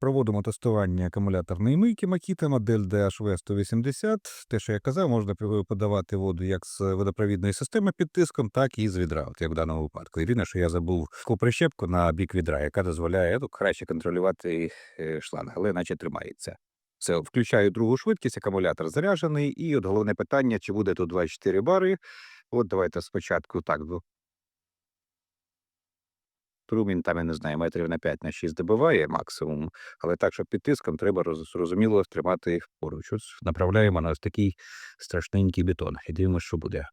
Проводимо тестування акумуляторної мийки Makita модель DHV180. Те, що я казав, можна подавати воду як з водопровідної системи під тиском, так і з відра, от як в даному випадку. Єдине, що я забув прищепку на бік відра, яка дозволяє ну, краще контролювати е, шланг, але наче тримається. Все, включаю другу швидкість, акумулятор заряджений, і от головне питання, чи буде тут 24 бари. От давайте спочатку так. Ну, він там, я не знаю, метрів на 5 на 6 добиває максимум, але так, щоб під тиском треба роз- зрозуміло тримати поруч. Ось направляємо на такий страшненький бетон і дивимося, що буде.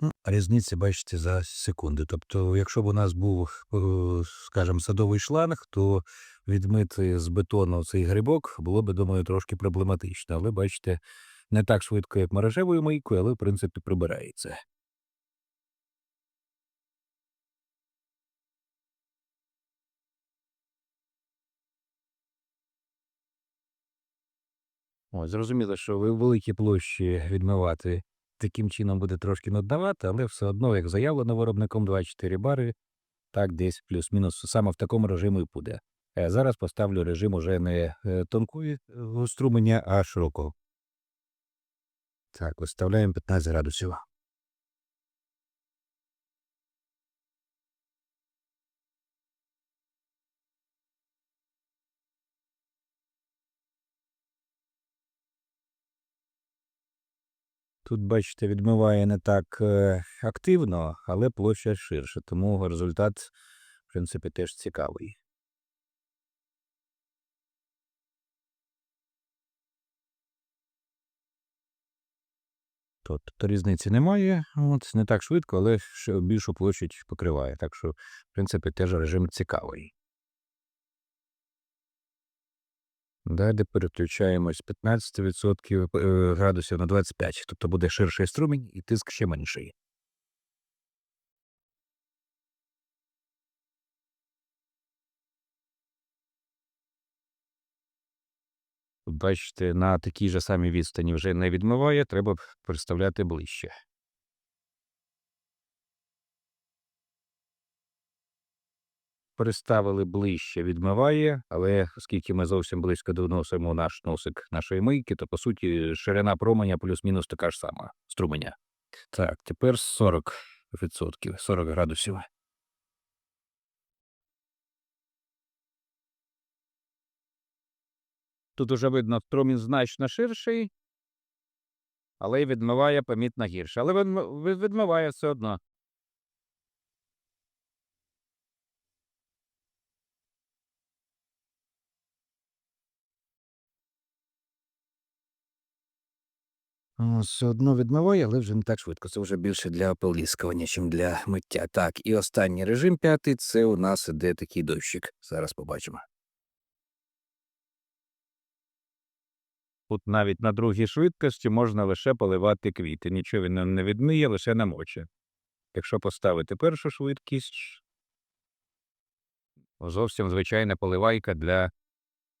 Ну, Різниця, бачите, за секунди. Тобто, якщо б у нас був, е, скажімо, садовий шланг, то відмити з бетону цей грибок було б, думаю, трошки проблематично. Але бачите, не так швидко, як мережевою мийкою, але в принципі прибирається. Ось, зрозуміло, що ви великі площі відмивати таким чином буде трошки наддавати, але все одно, як заявлено виробником 24 бари, так десь плюс-мінус саме в такому режимі буде. Е, Зараз поставлю режим уже не е, тонкої струмення, а широкого. Так, виставляємо 15 градусів. Тут, бачите, відмиває не так е, активно, але площа ширше, тому результат, в принципі, теж цікавий. Тут то різниці немає, от, не так швидко, але ще більшу площадь покриває. Так що, в принципі, теж режим цікавий. Далі переключаємось з 15% е, градусів на 25, тобто буде ширший струмінь і тиск ще менший. Бачите, на такій же самій відстані вже не відмиває, треба представляти ближче. Приставили ближче, відмиває, але оскільки ми зовсім близько доносимо наш носик нашої мийки, то по суті ширина променя плюс-мінус така ж сама струменя. Так, тепер 40%, 40 градусів. Тут уже видно, струмін значно ширший, але й відмиває помітно гірше. Але відмиває все одно. Все одно відмиває, але вже не так швидко. Це вже більше для ополіскування, ніж для миття. Так, і останній режим п'ятий це у нас іде такий дощик. Зараз побачимо. Тут навіть на другій швидкості можна лише поливати квіти. Нічого він не відмиє, лише намоче. Якщо поставити першу швидкість, зовсім звичайна поливайка для,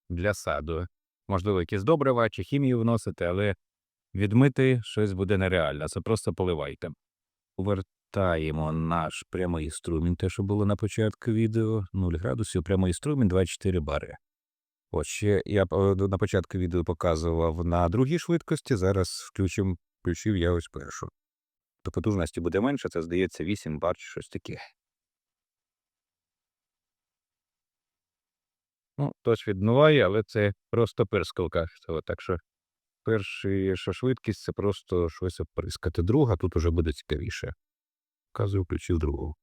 для саду. Можливо, якісь добрива чи хімію вносити, але відмити щось буде нереально. Це просто поливайка. Повертаємо наш прямий струмінь, те, що було на початку відео. 0 градусів, прямий струмінь 24 бари. От ще я е, на початку відео показував на другій швидкості. Зараз включим, включив я ось першу. То потужності буде менше, це здається 8 бар чи щось таке. Ну, тож відмиває, але це просто перскалка. Так що перший, що швидкість, це просто щось оприскати. Друга тут уже буде цікавіше. Вказую, включив другу.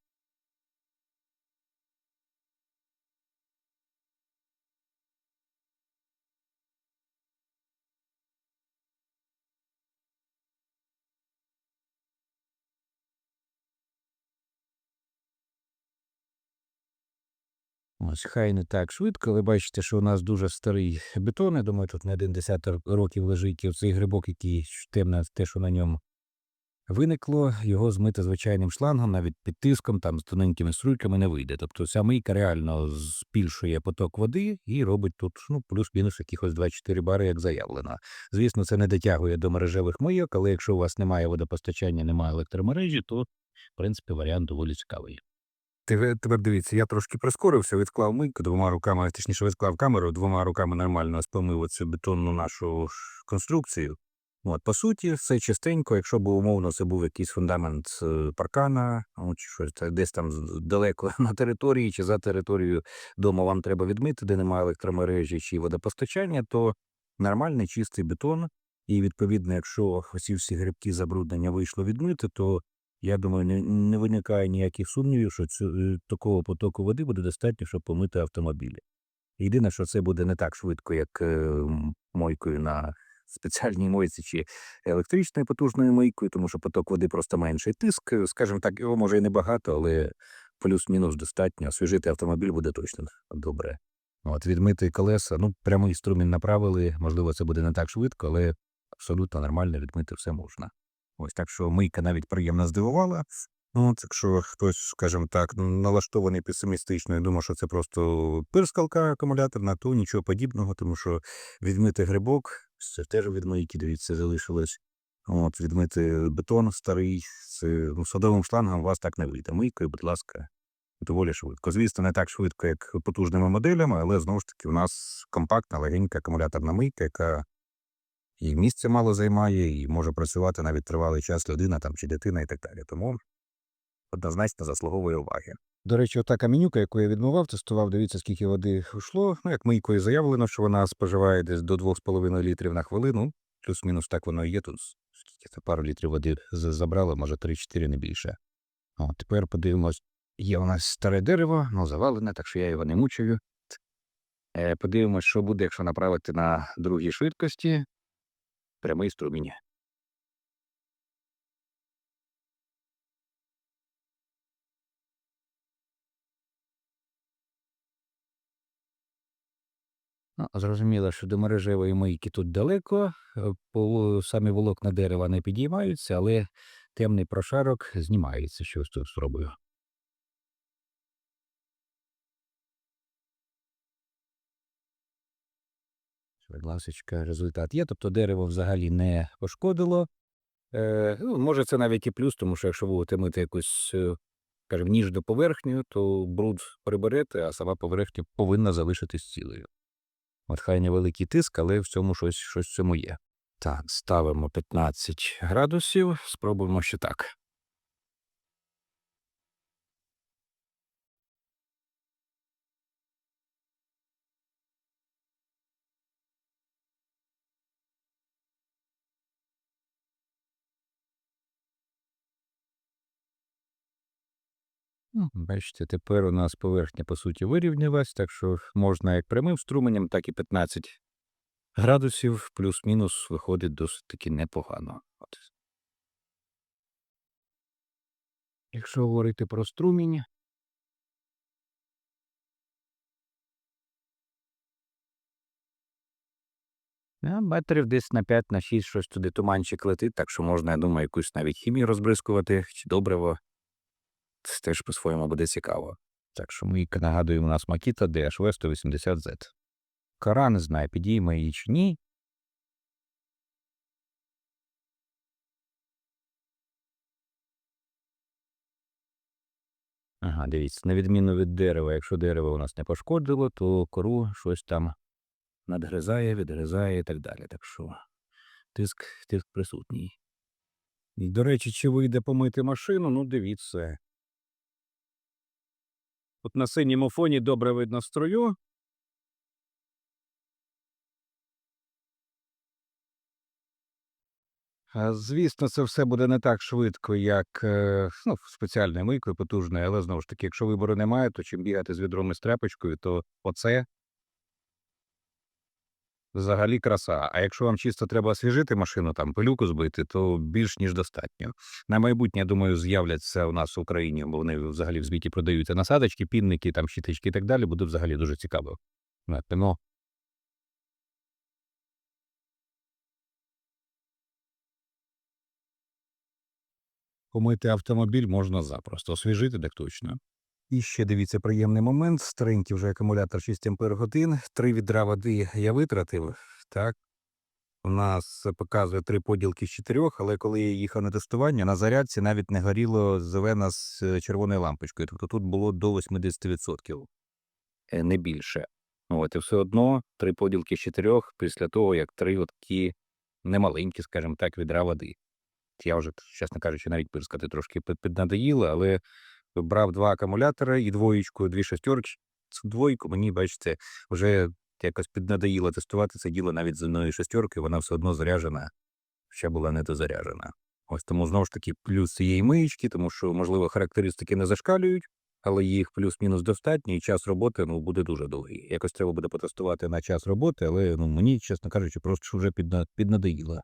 Ось хай не так швидко, але бачите, що у нас дуже старий бетон. Я думаю, тут не один десяток років лежить і цей грибок, який темне, те, що на ньому. виникло, його змити звичайним шлангом, навіть під тиском, там з тоненькими струйками не вийде. Тобто ця мийка реально збільшує поток води і робить тут ну, плюс-мінус якихось 24 бари, як заявлено. Звісно, це не дотягує до мережевих мийок, але якщо у вас немає водопостачання, немає електромережі, то в принципі варіант доволі цікавий. Тепер, дивіться, я трошки прискорився, відклав мийку двома руками, точніше відклав камеру, двома руками нормально спомив оцю бетонну нашу конструкцію. От, по суті, все чистенько, якщо б умовно це був якийсь фундамент е, паркана, ну, чи щось десь там далеко на території чи за територією дому вам треба відмити, де немає електромережі чи водопостачання, то нормальний чистий бетон. І відповідно, якщо оці всі грибки забруднення вийшло відмити, то я думаю, не, не виникає ніяких сумнівів, що цю, е, такого потоку води буде достатньо, щоб помити автомобілі. Єдине, що це буде не так швидко, як е, мойкою на спеціальній мойці чи електричною потужною мийкою, тому що поток води просто менший. Тиск, скажімо так, його може і небагато, але плюс-мінус достатньо. Освіжити автомобіль буде точно добре. От, відмити колеса, ну, прямий струмінь направили, можливо, це буде не так швидко, але абсолютно нормально відмити все можна. Ось так що мийка навіть приємно здивувала. Ну, от, якщо хтось, скажімо так, налаштований песимістично і думав, що це просто пирскалка акумуляторна, то нічого подібного, тому що відмити грибок, це теж від мийки, дивіться, залишилось. От, відмити бетон старий, це, ну, садовим шлангом у вас так не вийде. Мийкою, будь ласка, доволі швидко. Звісно, не так швидко, як потужними моделями, але знову ж таки, у нас компактна, легенька акумуляторна мийка, яка і місце мало займає, і може працювати навіть тривалий час людина там чи дитина і так далі. Тому однозначно заслуговує уваги. До речі, ота камінюка, яку я відмивав, тестував, дивіться, скільки води йшло. Ну, як мийкою заявлено, що вона споживає десь до 2,5 літрів на хвилину. Плюс-мінус так воно і є тут. Скільки це пару літрів води забрало, може 3-4, не більше. О, тепер подивимось. Є у нас старе дерево, ну завалене, так що я його не мучаю. Е, подивимось, що буде, якщо направити на другій швидкості. Прямий струмінь. Ну, зрозуміло, що до мережевої мийки тут далеко, е, самі волокна дерева не підіймаються, але темний прошарок знімається, що ось тут спробую. Будь ласочка, результат є, тобто дерево взагалі не пошкодило. Е, ну, може, це навіть і плюс, тому що якщо будете мити якусь, е, скажімо, ніжну поверхню, то бруд приберете, а сама поверхня повинна залишитись цілою. От хай невеликий тиск, але в цьому щось, щось в цьому є. Так, ставимо 15 градусів, спробуємо ще так. Ну, Бачите, тепер у нас поверхня, по суті, вирівнялась, так що можна як прямим струменем, так і 15 градусів, плюс-мінус виходить досить таки непогано. От. Якщо говорити про струмінь, метрів десь на 5 на 6 щось туди туманчик летить, так що можна, я думаю, якусь навіть хімію розбризкувати чи добриво. Теж по-своєму буде цікаво. Так що ми нагадуємо, у нас Makita DHV 180Z. Кара не знаю, підійме її чи ні. Ага, дивіться, на відміну від дерева, якщо дерево у нас не пошкодило, то кору щось там надгризає, відгризає і так далі. Так що тиск, тиск присутній. До речі, чи вийде помити машину, ну дивіться. От на синьому фоні добре видно струю. Звісно, це все буде не так швидко, як е, ну, спеціальною мийкою потужною, але знову ж таки, якщо вибору немає, то чим бігати з відром і з тряпочкою, то оце взагалі краса. А якщо вам чисто треба освіжити машину, там пилюку збити, то більш ніж достатньо. На майбутнє, я думаю, з'являться у нас в Україні, бо вони взагалі в звіті продаються насадочки, пінники, там щіточки і так далі. Буде взагалі дуже цікаво. Ну, помити автомобіль можна запросто, освіжити так точно. І ще дивіться приємний момент. Старенький вже акумулятор 6 ампер годин. Три відра води я витратив. Так. У нас показує три поділки з чотирьох, але коли я їхав на тестування, на зарядці навіть не горіло зелена з е, червоною лампочкою. Тобто тут було до 80%, е, не більше. От, і все одно три поділки з чотирьох після того, як три от такі немаленькі, скажімо так, відра води. Я вже, чесно кажучи, навіть пирскати трошки під- піднадоїло, але брав два акумулятори і двоєчку, дві шестерки. Цю двойку мені, бачите, вже якось піднадоїло тестувати це діло навіть з одною шестеркою, вона все одно заряджена, ще була недозаряджена. Ось тому знову ж таки плюс цієї миєчки, тому що, можливо, характеристики не зашкалюють, але їх плюс-мінус достатньо, і час роботи ну, буде дуже довгий. Якось треба буде потестувати на час роботи, але ну, мені, чесно кажучи, просто вже підна... піднадоїло.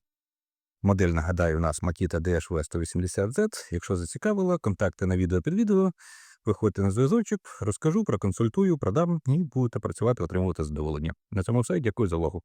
Модель, нагадаю, у нас Makita DHV 180Z. Якщо зацікавила, контакти на відео під відео. Виходьте на зв'язочок, розкажу, проконсультую, продам і будете працювати, отримувати задоволення. На цьому все. Дякую за увагу.